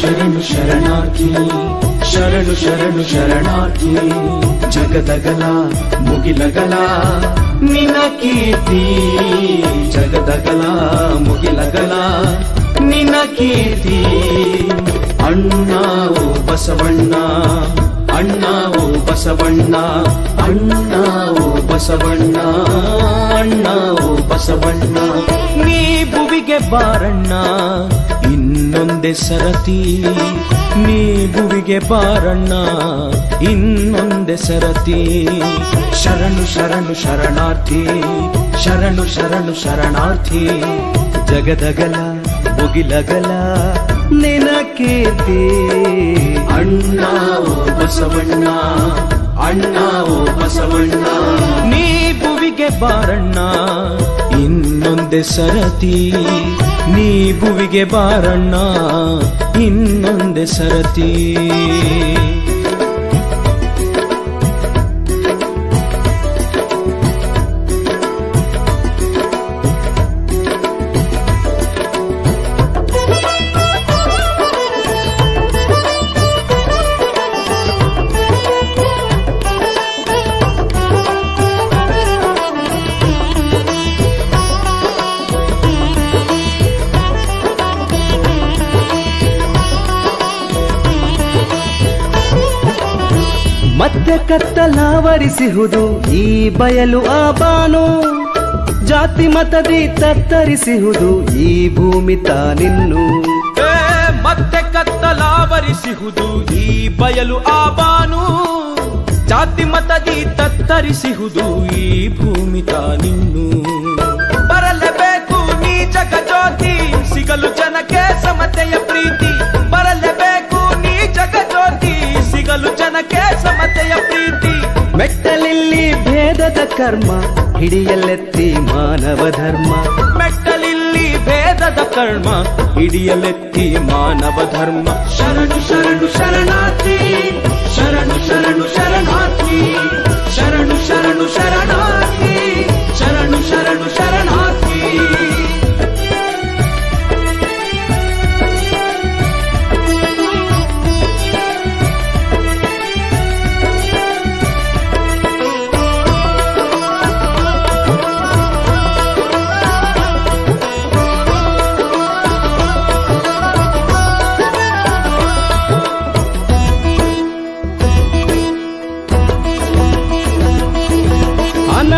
ಶರಣು ಶರಣಾರ್ಥಿ, ಶರಣು ಶರಣು ಶರಣಾರ್ಥಿ, ಜಗದಗಲ ಮುಗಿಲಗಲ ನಿನ ಕೀರ್ತಿ, ಜಗದಗಲ ಮುಗಿಲಗಲ ನಿನ ಕೀರ್ತಿ. ಅಣ್ಣಾವು ಬಸವಣ್ಣ ಅಣ್ಣಾವು ಬಸವಣ್ಣ ಅಣ್ಣಾವು ಬಸವಣ್ಣ ಅಣ್ಣಾವು ಬಸವಣ್ಣ, ನೀ ಭುವಿಗೆ ಬಾರಣ್ಣ ಇನ್ನೊಂದೆ ಸರತಿ, ನೀ ಭುವಿಗೆ ಬಾರಣ್ಣ, ಇನ್ನೊಂದೆ ಸರತಿ. ಶರಣು ಶರಣು, ಶರಣಾರ್ಥಿ, ಶರಣು ಶರಣು, ಶರಣಾರ್ಥಿ. ಜಗದಗಲ, ಮುಗಿಲಗಲ ನಿನ ಕೀರ್ತಿ ಅಣ್ಣ, ಓ ಬಸವಣ್ಣ, ಅಣ್ಣ, ಓ ಬಸವಣ್ಣ. ನೀ ಭುವಿಗೆ ಬಾರಣ್ಣ ಇನ್ನೊಂದೆ ಸರತಿ ನೀ ಭುವಿಗೆ ಬಾರಣ್ಣ ಇನ್ನೊಂದೆ ಸರತಿ. ಮತ್ತೆ ಕತ್ತಲಾವರಿಸಿಹುದು ಈ ಬಯಲು ಆ ಬಾನು ಜಾತಿ ಮತದಿ ತತ್ತರಿಸಿಹುದು ಈ ಭೂಮಿ ತಾನಿನ್ನು. ಮತ್ತೆ ಕತ್ತಲಾವರಿಸಿಹುದು ಈ ಬಯಲು ಆಬಾನು. ಜಾತಿ ಮತದಿ ತತ್ತರಿಸಿಹುದು ಈ ಭೂಮಿ ಕರ್ಮ ಹಿಡಿಯಲೆತ್ತಿ ಮಾನವ ಧರ್ಮ ಮೆಟ್ಟಲಿಲ್ಲಿ ಭೇದದ ಕರ್ಮ ಹಿಡಿಯಲೆತ್ತಿ ಮಾನವ ಧರ್ಮ ಶರಣು ಶರಣು ಶರಣಾರ್ಥಿ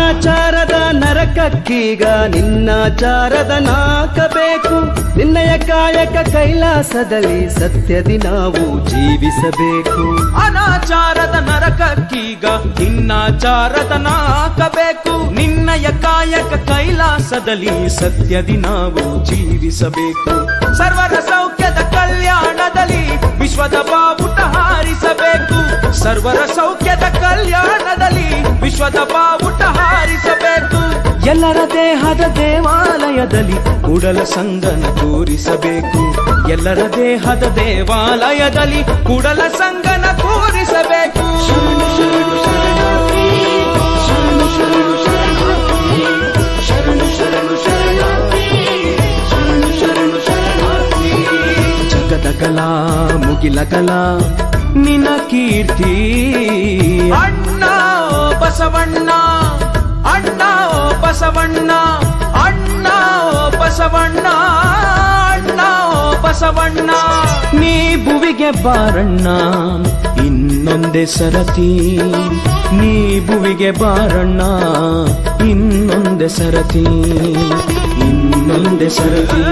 ಅನಾಚಾರದ ನರಕಕ್ಕೀಗ ನಿನ್ನಾಚಾರದ ನಾಕಬೇಕು. ನಿನ್ನಯ ಕಾಯಕ ಕೈಲಾಸದಲ್ಲಿ ಸತ್ಯದಿ ನಾವು ಜೀವಿಸಬೇಕು. ಅನಾಚಾರದ ನರಕಕ್ಕೀಗ ನಿನ್ನಾಚಾರದ ನಾಕಬೇಕು. ನಿನ್ನಯ ಕಾಯಕ ಕೈಲಾಸದಲ್ಲಿ ಸತ್ಯದಿ ನಾವು ಜೀವಿಸಬೇಕು. ಸರ್ವರ ಸೌಖ್ಯದ ಕಲ್ಯಾಣದಲ್ಲಿ ವಿಶ್ವದ ಬಾವುಟ ಹಾರಿಸಬೇಕು. ಸರ್ವರ ಸೌಖ್ಯದ ಕಲ್ಯಾಣದಲ್ಲಿ ವಿಶ್ವದ ಬಾವುಟ ಹಾರಿಸಬೇಕು. ಎಲ್ಲರ ದೇಹದ ದೇವಾಲಯದಲ್ಲಿ ಕೂಡಲ ಸಂಗನ ಕೂರಿಸಬೇಕು. ಎಲ್ಲರ ದೇಹದ ದೇವಾಲಯದಲ್ಲಿ ಕೂಡಲ ಸಂಗನ ಕೂರಿಸಬೇಕು. ಕಲಾ ಮುಗಿಲ ಕಲಾ ನಿನ ಕೀರ್ತಿ. ಬಸವಣ್ಣ, ಅಣ್ಣ, ಓ ಬಸವಣ್ಣ, ಅಣ್ಣ, ಓ ಬಸವಣ್ಣ, ಅಣ್ಣ, ಓ ಬಸವಣ್ಣ. ನೀ ಭುವಿಗೆ ಬಾರಣ್ಣ, ಇನ್ನೊಂದೆ ಸರತಿ. ನೀ ಭುವಿಗೆ ಬಾರಣ್ಣ, ಇನ್ನೊಂದೆ ಸರತಿ ಇನ್ನೊಂದೆ ಸರತಿ.